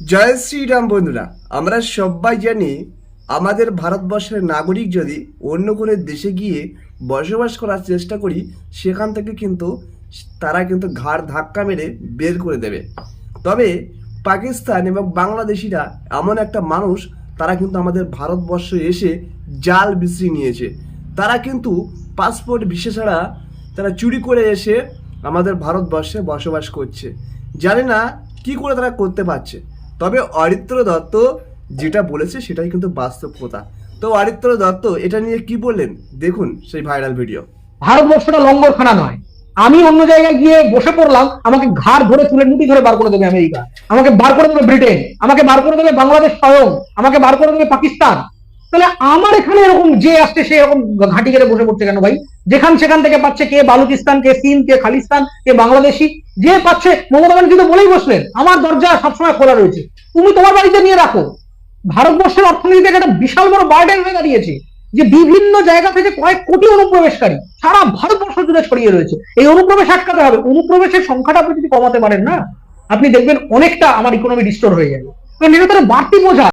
জয় শ্রীরাম বন্ধুরা, আমরা সবাই জানি আমাদের ভারতবর্ষের নাগরিক যদি অন্য কোনো দেশে গিয়ে বসবাস করার চেষ্টা করি, সেখান থেকে কিন্তু তারা কিন্তু ঘাড় ধাক্কা মেরে বের করে দেবে। তবে পাকিস্তান এবং বাংলাদেশিরা এমন একটা মানুষ, তারা কিন্তু আমাদের ভারতবর্ষে এসে জাল বিশ্রী নিয়েছে। তারা কিন্তু পাসপোর্ট ভিসা ছাড়া তারা চুরি করে এসে আমাদের ভারতবর্ষে বসবাস করছে। জানি না কি করে তারা করতে পারছে। তবে অরিত্র দত্ত যেটা বলেছে সেটাই কিন্তু বাস্তব কথা তো অরিত্র দত্ত, এটা নিয়ে কি বললেন? দেখুন সেই ভাইরাল ভিডিও ভারতবর্ষটা লঙ্গরখানা নয়। আমি অন্য জায়গায় গিয়ে বসে পড়লাম, আমাকে ঘাড় ধরে তুলে মুটি ধরে বার করে দেবে আমেরিকা। আমাকে বার করে দেবে ব্রিটেন। আমাকে বার করে দেবে বাংলাদেশ স্বয়ং। আমাকে বার করে দেবে পাকিস্তান। তাহলে আমার এখানে এরকম যে আসছে, সে এরকম ঘাঁটি গেড়ে বসে পড়ছে কেন ভাই? যেখান সেখান থেকে পাচ্ছে কে বালুচিস্তান, কে চীন কে খালিস্তান, কে বাংলাদেশি, যে পাচ্ছে, মমতা ব্যানার্জি তো বলেই বসলেন, আমার দরজা সবসময় খোলা রয়েছে। তুমি তোমার বাড়িতে নিয়ে রাখো। ভারতবর্ষের অর্থনীতিতে একটা বিশাল বড় বার্ডেন হয়ে দাঁড়িয়েছে, যে বিভিন্ন জায়গা থেকে কয়েক কোটি অনুপ্রবেশকারী সারা ভারতবর্ষ জুড়ে ছড়িয়ে রয়েছে। এই অনুপ্রবেশ আটকাতে হবে। অনুপ্রবেশের সংখ্যাটা আপনি যদি কমাতে পারেন না, আপনি দেখবেন অনেকটা আমার ইকোনমি ডিস্টোর হয়ে যাবে। কারণ এটা বাড়তি বোঝা।